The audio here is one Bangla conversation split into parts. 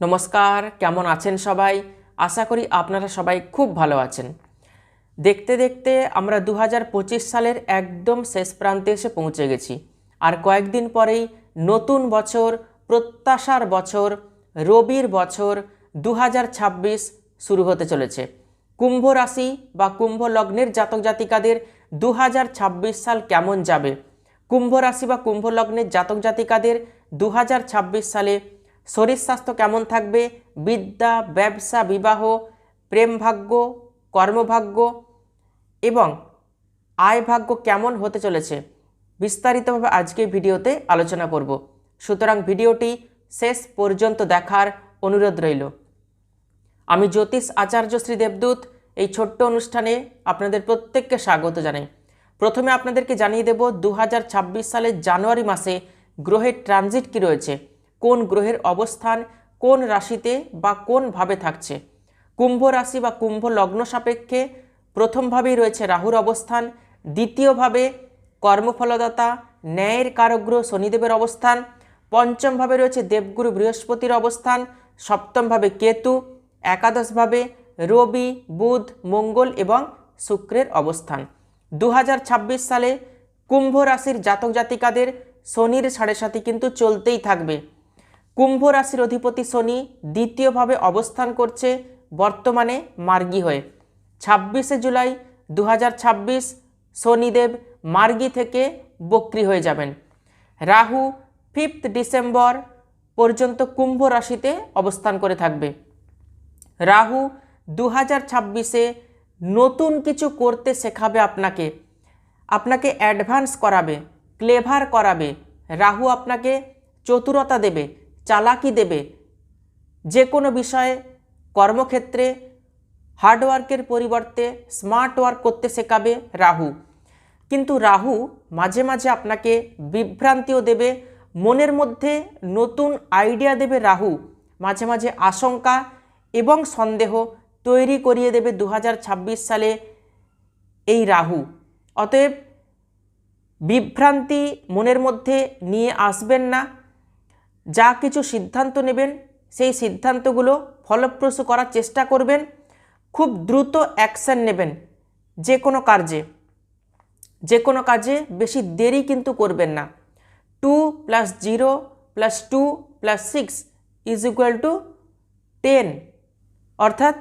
নমস্কার, কেমন আছেন সবাই? আশা করি আপনারা সবাই খুব ভালো আছেন। দেখতে দেখতে আমরা দু হাজার পঁচিশ সালের একদম শেষ প্রান্তে এসে পৌঁছে গেছি। আর কয়েকদিন পরেই নতুন বছর, প্রত্যাশার বছর, রবির বছর দু হাজার ছাব্বিশ শুরু হতে চলেছে। কুম্ভ রাশি বা কুম্ভ লগ্নের জাতক জাতিকাদের দু হাজার ছাব্বিশ সাল কেমন যাবে? কুম্ভ রাশি বা কুম্ভ লগ্নের জাতক জাতিকাদের দু হাজার ছাব্বিশ সালে শরীর স্বাস্থ্য কেমন থাকবে? বিদ্যা, ব্যবসা, বিবাহ, প্রেম ভাগ্য, কর্মভাগ্য এবং আয় ভাগ্য কেমন হতে চলেছে? বিস্তারিতভাবে আজকে ভিডিওতে আলোচনা করব। সুতরাং ভিডিওটি শেষ পর্যন্ত দেখার অনুরোধ রইল। আমি জ্যোতিষ আচার্য শ্রী দেবদূত। এই ছোট্ট অনুষ্ঠানে আপনাদের প্রত্যেককে স্বাগত জানাই। প্রথমে আপনাদেরকে জানিয়ে দেব দু সালের জানুয়ারি মাসে গ্রহের ট্রানজিট কী রয়েছে? কোন গ্রহের অবস্থান, কোন রাশিতে বা কোন ভাবে থাকছে? কুম্ভ রাশি বা কুম্ভ লগ্ন সাপেক্ষে প্রথমভাবেই রয়েছে রাহুর অবস্থান, দ্বিতীয়ভাবে কর্মফলদাতা, ন্যায়ের কারগ্রহ শনিদেবের অবস্থান, পঞ্চমভাবে রয়েছে দেবগুরু বৃহস্পতির অবস্থান, সপ্তমভাবে কেতু, একাদশভাবে রবি, বুধ, মঙ্গল এবং শুক্রের অবস্থান। দু হাজার ছাব্বিশ সালে কুম্ভ রাশির জাতক জাতিকাদের শনির সাড়ে সাথে কিন্তু চলতেই থাকবে। কুম্ভ রাশির অধিপতি শনি দ্বিতীয়ভাবে অবস্থান করছে বর্তমানে মার্গী হয়ে। ছাব্বিশে জুলাই দু হাজার ছাব্বিশ শনিদেব মার্গী থেকে বক্রি হয়ে যাবেন। রাহু ফিফথ ডিসেম্বর পর্যন্ত কুম্ভ রাশিতে অবস্থান করে থাকবে। রাহু দু হাজার ছাব্বিশে নতুন কিছু করতে শেখাবে আপনাকে। আপনাকে অ্যাডভান্স করাবে, ক্লেভার করাবে। রাহু আপনাকে চতুরতা দেবে চালাকি দেবে। যে কোনো বিষয়ে কর্মক্ষেত্রে হার্ডওয়ার্কের পরিবর্তে স্মার্ট ওয়ার্ক করতে শেখাবে রাহু। কিন্তু রাহু মাঝে মাঝে আপনাকে বিভ্রান্তিও দেবে, মনের মধ্যে নতুন আইডিয়া দেবে রাহু, মাঝে মাঝে আশঙ্কা এবং সন্দেহ তৈরি করিয়ে দেবে দু হাজার ছাব্বিশ সালে এই রাহু। অতএব বিভ্রান্তি মনের মধ্যে নিয়ে আসবেন না যা কিছু সিদ্ধান্ত নেবেন, সেই সিদ্ধান্তগুলো ফলপ্রসূ করার চেষ্টা করবেন, খুব দ্রুত অ্যাকশান নেবেন, যে কোনো কার্যে। যে কোনো কাজে বেশি দেরি কিন্তু করবেন না। Two plus zero plus two plus six is equal to ten, অর্থাৎ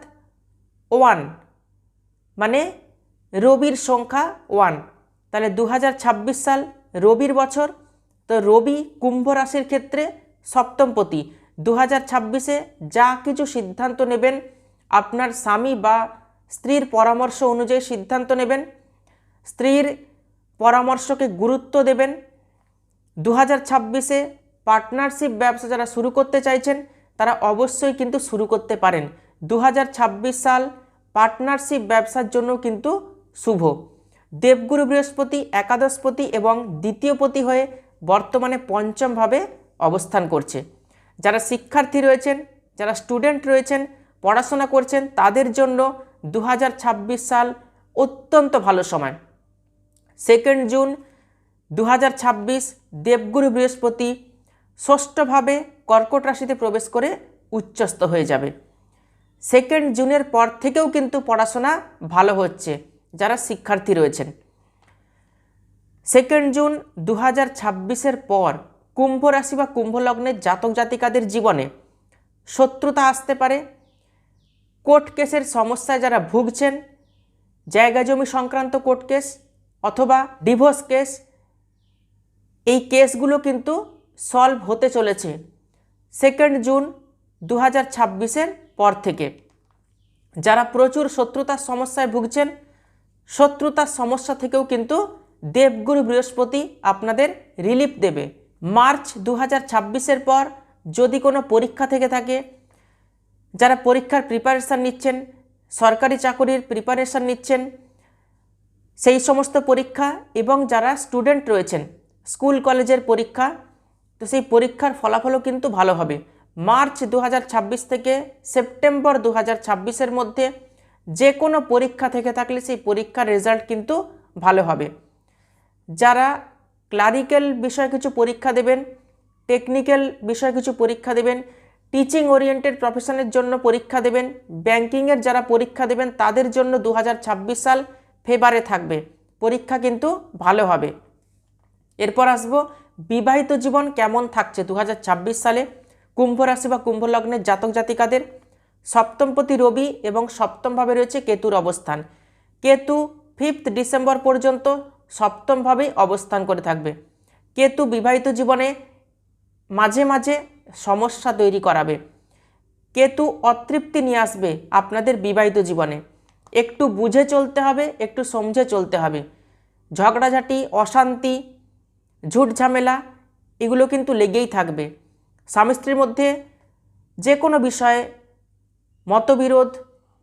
ওয়ান মানে রবির সংখ্যা ওয়ান। তাহলে দু হাজার ছাব্বিশ সাল রবির বছর, তো রবি কুম্ভ রাশির ক্ষেত্রে সপ্তমপতি। দু হাজার ছাব্বিশে যা কিছু সিদ্ধান্ত নেবেন, আপনার স্বামী বা স্ত্রীর পরামর্শ অনুযায়ী সিদ্ধান্ত নেবেন, স্ত্রীর পরামর্শকে গুরুত্ব দেবেন। দু হাজার ছাব্বিশে পার্টনারশিপ ব্যবসা যারা শুরু করতে চাইছেন, তারা অবশ্যই কিন্তু শুরু করতে পারেন। দু হাজার ছাব্বিশ সাল পার্টনারশিপ ব্যবসার জন্য কিন্তু শুভ। দেবগুরু বৃহস্পতি, একাদশপতি এবং দ্বিতীয়পতি হয়ে বর্তমানে পঞ্চমভাবে অবস্থান করছে। যারা শিক্ষার্থী রয়েছেন, যারা স্টুডেন্ট রয়েছেন, পড়াশোনা করছেন, তাদের জন্য দু হাজার ছাব্বিশ সাল অত্যন্ত ভালো সময়। সেকেন্ড জুন দু হাজার ছাব্বিশ, দেবগুরু বৃহস্পতি ষষ্ঠভাবে কর্কট রাশিতে প্রবেশ করে উচ্চস্ত হয়ে যাবে। সেকেন্ড জুনের পর থেকেও কিন্তু পড়াশোনা ভালো হচ্ছে, যারা শিক্ষার্থী রয়েছেন। সেকেন্ড জুন দু হাজার পর কুম্ভ রাশি বা কুম্ভ লগ্নের জাতক জাতিকাদের জীবনে শত্রুতা আসতে পারে। কোর্ট কেসের সমস্যায় যারা ভুগছেন, জায়গা জমি সংক্রান্ত কোর্ট কেস অথবা ডিভোর্স কেস, এই কেসগুলো কিন্তু সলভ হতে চলেছে সেকেন্ড জুন দু হাজার পর থেকে। যারা প্রচুর শত্রুতার সমস্যায় ভুগছেন, শত্রুতার সমস্যা থেকেও কিন্তু দেবগুরু বৃহস্পতি আপনাদের রিলিফ দেবে। মার্চ দু হাজার পর যদি কোনো পরীক্ষা থেকে থাকে, যারা পরীক্ষার প্রিপারেশান নিচ্ছেন, সরকারি চাকরির প্রিপারেশান নিচ্ছেন, সেই সমস্ত পরীক্ষা এবং যারা স্টুডেন্ট রয়েছেন স্কুল কলেজের পরীক্ষা, তো সেই পরীক্ষার ফলাফলও কিন্তু ভালো হবে। মার্চ দু হাজার ছাব্বিশ থেকে সেপ্টেম্বর দু হাজার মধ্যে যে কোনো পরীক্ষা থেকে থাকলে সেই পরীক্ষার রেজাল্ট কিন্তু ভালো হবে। যারা ক্লারিক্যাল বিষয়ে কিছু পরীক্ষা দেবেন, টেকনিক্যাল বিষয়ে কিছু পরীক্ষা দেবেন, টিচিং ওরিয়েন্টেড প্রফেশনের জন্য পরীক্ষা দেবেন, ব্যাংকিংয়ের যারা পরীক্ষা দেবেন তাদের জন্য দু হাজার ছাব্বিশ সাল ফেভারে থাকবে। পরীক্ষা কিন্তু ভালো হবে। এরপর আসব, বিবাহিত জীবন কেমন থাকছে দু হাজার ছাব্বিশ সালে? কুম্ভ রাশি বা কুম্ভ লগ্নের জাতক জাতিকাদের সপ্তমপতি রবি এবং সপ্তমভাবে রয়েছে কেতুর অবস্থান। কেতু ফিফথ ডিসেম্বর পর্যন্ত সপ্তমভাবেই অবস্থান করে থাকবে। কেতু বিবাহিত জীবনে মাঝে মাঝে সমস্যা তৈরি করাবে। কেতু অতৃপ্তি নিয়ে আসবে আপনাদের বিবাহিত জীবনে। একটু বুঝে চলতে হবে, একটু সমঝে চলতে হবে। ঝগড়াঝাটি, অশান্তি, ঝুট ঝামেলা, এগুলো কিন্তু লেগেই থাকবে। স্বামী স্ত্রীর মধ্যে যে কোনো বিষয়ে মতবিরোধ,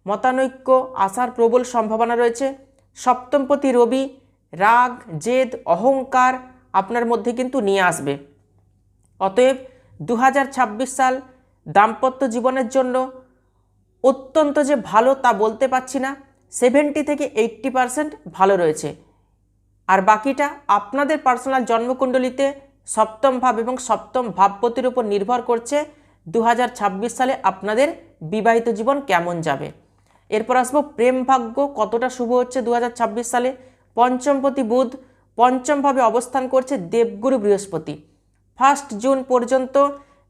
মতানৈক্য আসার প্রবল সম্ভাবনা রয়েছে। সপ্তমপতি রবি রাগ, জেদ, অহংকার আপনার মধ্যে কিন্তু নিয়ে আসবে। অতএব দু হাজার ছাব্বিশ সাল দাম্পত্য জীবনের জন্য অত্যন্ত যে ভালো তা বলতে পারছি না, সেভেন্টি থেকে এইট্টি পারসেন্ট ভালো রয়েছে। আর বাকিটা আপনাদের পার্সোনাল জন্মকুণ্ডলিতে সপ্তম ভাব এবং সপ্তম ভাবপতির উপর নির্ভর করছে দু হাজার ছাব্বিশ সালে আপনাদের বিবাহিত জীবন কেমন যাবে। এরপর আসব প্রেম ভাগ্য কতটা শুভ হচ্ছে দু হাজার ছাব্বিশ সালে পঞ্চমপতি বুধ পঞ্চমভাবে অবস্থান করছে দেবগুরু বৃহস্পতি। ফার্স্ট জুন পর্যন্ত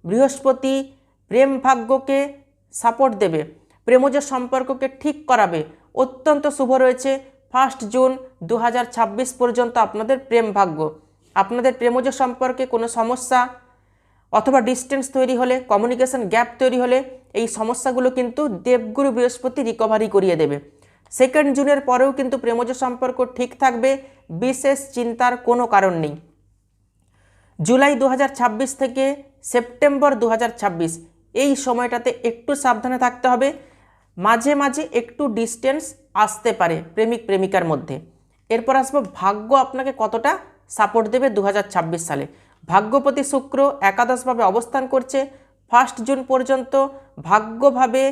বৃহস্পতি প্রেম ভাগ্যকে সাপোর্ট দেবে, প্রেমজ সম্পর্ককে ঠিক করাবে। অত্যন্ত শুভ রয়েছে ফার্স্ট জুন দু হাজার ছাব্বিশ পর্যন্ত আপনাদের প্রেম ভাগ্য। আপনাদের প্রেমজ সম্পর্কে কোনো সমস্যা অথবা ডিস্টেন্স তৈরি হলে কমিউনিকেশন গ্যাপ তৈরি হলে, এই সমস্যাগুলো কিন্তু দেবগুরু বৃহস্পতি রিকভারি করিয়ে দেবে। সেকেন্ড জুনের পরেও কিন্তু প্রেমজ সম্পর্ক ঠিক থাকবে, বিশেষ চিন্তার কোনো কারণ নেই। জুলাই দু হাজার ছাব্বিশ থেকে সেপ্টেম্বর দু হাজার ছাব্বিশ, এই সময়টাতে একটু সাবধানে থাকতে হবে। মাঝে মাঝে একটু ডিস্টেন্স আসতে পারে প্রেমিক প্রেমিকার মধ্যে। এরপর আসব, ভাগ্য আপনাকে কতটা সাপোর্ট দেবে দু হাজার ছাব্বিশ সালে? ভাগ্যপতি শুক্র একাদশভাবে অবস্থান করছে, ফার্স্ট জুন পর্যন্ত ভাগ্যভাবে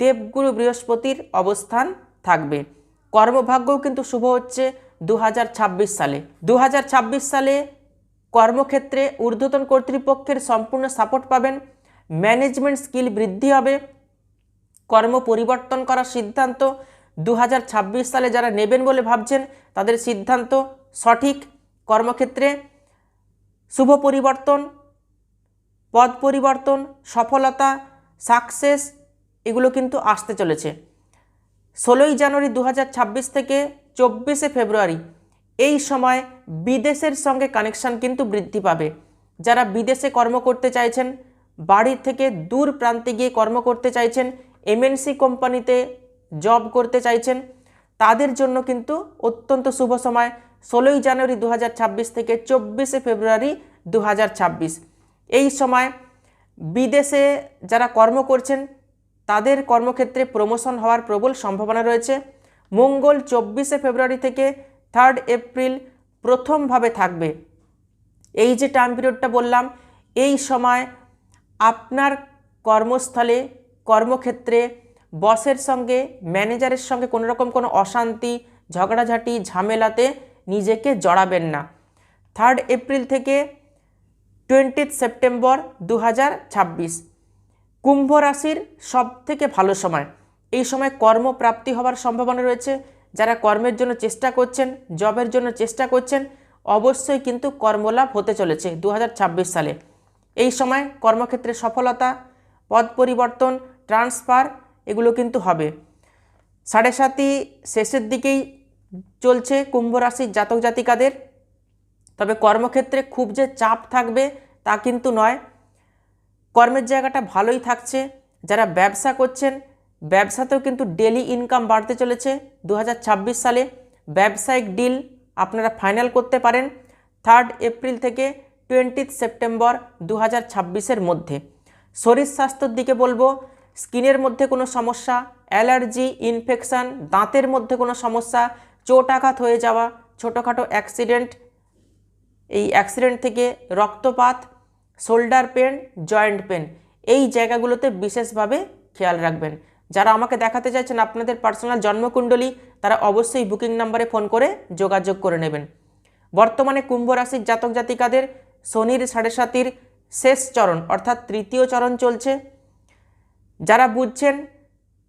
দেবগুরু বৃহস্পতির অবস্থান থাকবে। কর্মভাগ্যও কিন্তু শুভ হচ্ছে দু হাজার ছাব্বিশ সালে। দু হাজার ছাব্বিশ সালে কর্মক্ষেত্রে ঊর্ধ্বতন কর্তৃপক্ষের সম্পূর্ণ সাপোর্ট পাবেন, ম্যানেজমেন্ট স্কিল বৃদ্ধি হবে, কর্ম পরিবর্তন করার সিদ্ধান্ত দু হাজার ছাব্বিশ সালে যারা নেবেন বলে ভাবছেন, তাদের সিদ্ধান্ত সঠিক। কর্মক্ষেত্রে শুভ পরিবর্তন, পদ পরিবর্তন, সফলতা, সাকসেস, এগুলো কিন্তু আসতে চলেছে। ষোলোই জানুয়ারি দু হাজার ছাব্বিশ থেকে চব্বিশে ফেব্রুয়ারি, এই সময় বিদেশের সঙ্গে কানেকশান কিন্তু বৃদ্ধি পাবে। যারা বিদেশে কর্ম করতে চাইছেন বাড়ি থেকে দূর প্রান্তে গিয়ে কর্ম করতে চাইছেন এমএনসি কোম্পানিতে জব করতে চাইছেন, তাদের জন্য কিন্তু অত্যন্ত শুভ সময় ষোলোই জানুয়ারি দু হাজার ছাব্বিশ থেকে চব্বিশে ফেব্রুয়ারি দু হাজার ছাব্বিশ। এই সময় বিদেশে যারা কর্ম করছেন তাদের কর্মক্ষেত্রে প্রমোশন হওয়ার প্রবল সম্ভাবনা রয়েছে। মঙ্গল চব্বিশে ফেব্রুয়ারি থেকে থার্ড এপ্রিল প্রথমভাবে থাকবে। এই যে টাইম পিরিয়ডটা বললাম, এই সময় আপনার কর্মস্থলে, কর্মক্ষেত্রে বসের সঙ্গে ম্যানেজারের সঙ্গে কোনো রকম কোনো অশান্তি, ঝগড়াঝাটি, ঝামেলাতে নিজেকে জড়াবেন না। থার্ড এপ্রিল থেকে টোয়েন্টিথ সেপ্টেম্বর দু হাজার ছাব্বিশ। কুম্ভ রাশির সব থেকে ভালো সময়। এই সময় কর্মপ্রাপ্তি হওয়ার সম্ভাবনা রয়েছে। যারা কর্মের জন্য চেষ্টা করছেন, জবের জন্য চেষ্টা করছেন, অবশ্যই কিন্তু কর্মলাভ হতে চলেছে দু হাজার ছাব্বিশ সালে। এই সময় কর্মক্ষেত্রে সফলতা, পদ পরিবর্তন, ট্রান্সফার এগুলো কিন্তু হবে। সাড়ে সাতই শেষের দিকেই চলছে কুম্ভ রাশির জাতক জাতিকাদের। তবে কর্মক্ষেত্রে খুব যে চাপ থাকবে তা কিন্তু নয়। কর্মের জায়গাটা ভালোই থাকছে, যারা ব্যবসা করছেন, ব্যবসাতেও কিন্তু ডেলি ইনকাম বাড়তে চলেছে। দু হাজার ছাব্বিশ সালে ব্যবসায়িক ডিল আপনারা ফাইনাল করতে পারেন থার্ড এপ্রিল থেকে টোয়েন্টিথ সেপ্টেম্বর দু হাজার মধ্যে। শরীর স্বাস্থ্যর দিকে বলব, স্কিনের মধ্যে কোনো সমস্যা, অ্যালার্জি ইনফেকশান দাঁতের মধ্যে কোনো সমস্যা, চোট আঘাত হয়ে যাওয়া, ছোটোখাটো অ্যাক্সিডেন্ট এই অ্যাক্সিডেন্ট থেকে রক্তপাত শোল্ডার পেন, জয়েন্ট পেন, এই জায়গাগুলোতে বিশেষভাবে খেয়াল রাখবেন। যারা আমাকে দেখাতে চাইছেন আপনাদের পার্সোনাল জন্মকুণ্ডলী, তারা অবশ্যই বুকিং নাম্বারে ফোন করে যোগাযোগ করে নেবেন। বর্তমানে কুম্ভ রাশির জাতক জাতিকাদের শনির সাড়ে সাতির শেষ চরণ, অর্থাৎ তৃতীয় চরণ চলছে। যারা বুঝছেন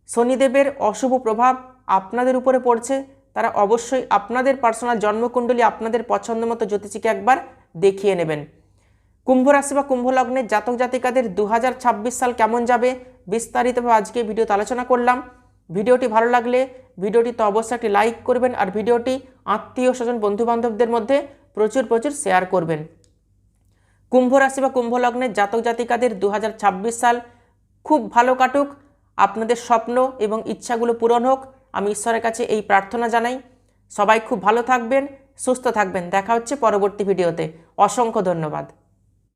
শনিদেবের অশুভ প্রভাব আপনাদের উপরে পড়ছে, তারা অবশ্যই আপনাদের পার্সোনাল জন্মকুণ্ডলী, আপনাদের পছন্দ মতো জ্যোতিষীকে একবার দেখিয়ে নেবেন। কুম্ভ রাশি বা কুম্ভ লগ্নের জাতক জাতিকাদের দু হাজার ছাব্বিশ সাল কেমন যাবে? বিস্তারিতভাবে আজকে ভিডিওতে আলোচনা করলাম। ভিডিওটি ভালো লাগলে ভিডিওটি তো অবশ্যই একটি লাইক করবেন আর ভিডিওটি আত্মীয় স্বজন, বন্ধুবান্ধবদের মধ্যে প্রচুর প্রচুর শেয়ার করবেন। কুম্ভ রাশি বা কুম্ভ লগ্নের জাতক জাতিকাদের দু হাজার ছাব্বিশ সাল খুব ভালো কাটুক। আপনাদের স্বপ্ন এবং ইচ্ছাগুলো পূরণ হোক। আমি ঈশ্বরের কাছে এই প্রার্থনা জানাই। সবাই খুব ভালো থাকবেন, সুস্থ থাকবেন। দেখা হচ্ছে পরবর্তী ভিডিওতে। অসংখ্য ধন্যবাদ।